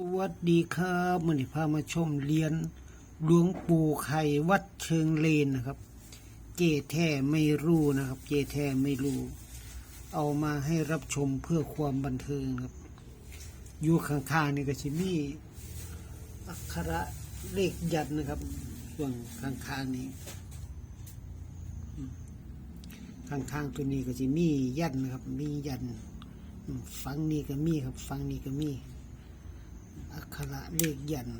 สวัสดีครับมื่อนี้พามาชมเรียนหลวงปู่ไข่วัดเชิงเลนนะครับ เจแท้ไม่รู้นะครับ เจแท้ไม่รู้ เอามาให้รับชมเพื่อความบันเทิงครับ อยู่ข้างๆนี่ก็ชิมีอักขระเลขยันนะครับส่วนข้างๆนี้ ข้างๆตัวนี้ก็จะมียันนะครับ มียัน ฟังนี้ก็มีครับ ฟังนี้ก็มี อักขระเลขยัน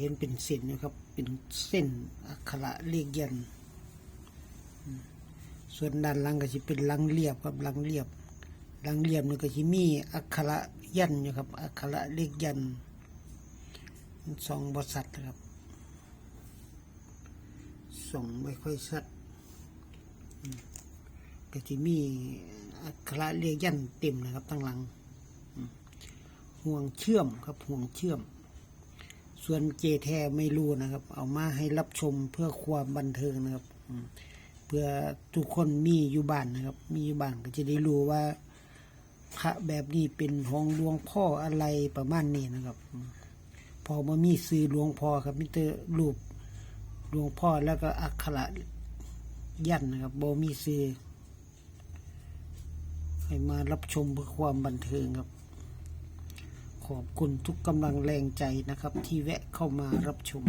เห็นเป็นเส้นนะครับ เป็นเส้นอักขระเลขยัน ส่วนด้านหล่างก็จะเป็นหลังเรียบครับหลังเรียบหลังเรียบนี่ก็จะมีอักขระยันต์อยู่ครับ อักขระเลขยันสองบริษัทนะครับสองไม่ค่อยชัด ก็จะมีอักขระเรียกยันเต็มนะครับตั้งหลัง ห่วงเชื่อมครับห่วงเชื่อม ส่วนเจแท้ไม่รู้นะครับ เอามาให้รับชมเพื่อความบันเทิงนะครับเพื่อทุกคนมีอยู่บ้านนะครับ มีอยู่บ้านก็จะได้รู้ว่าพระแบบนี้เป็นของหลวงพ่ออะไรประมาณนี้นะครับ พอมามีซื้อหลวงพ่อครับมิเตอร์รูปหลวงพ่อแล้วก็อักขระ ยันนะครับโบมีซื้อให้มารับชมเพื่อความบันเทิงครับ ขอบคุณทุกกำลังแรงใจนะครับ ที่แวะเข้ามารับชม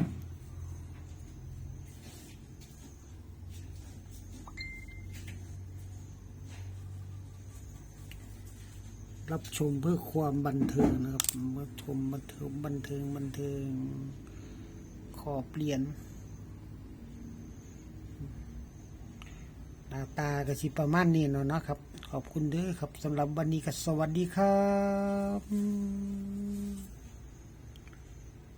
รับชมเพื่อความบันเทิงนะครับมาชมบันเทิงบันเทิงบันเทิง ขอเปลี่ยน น้าตากระสิประมาณนี้เนาะนะครับ ขอบคุณเด้อครับสำหรับวันนี้ก็สวัสดีครับ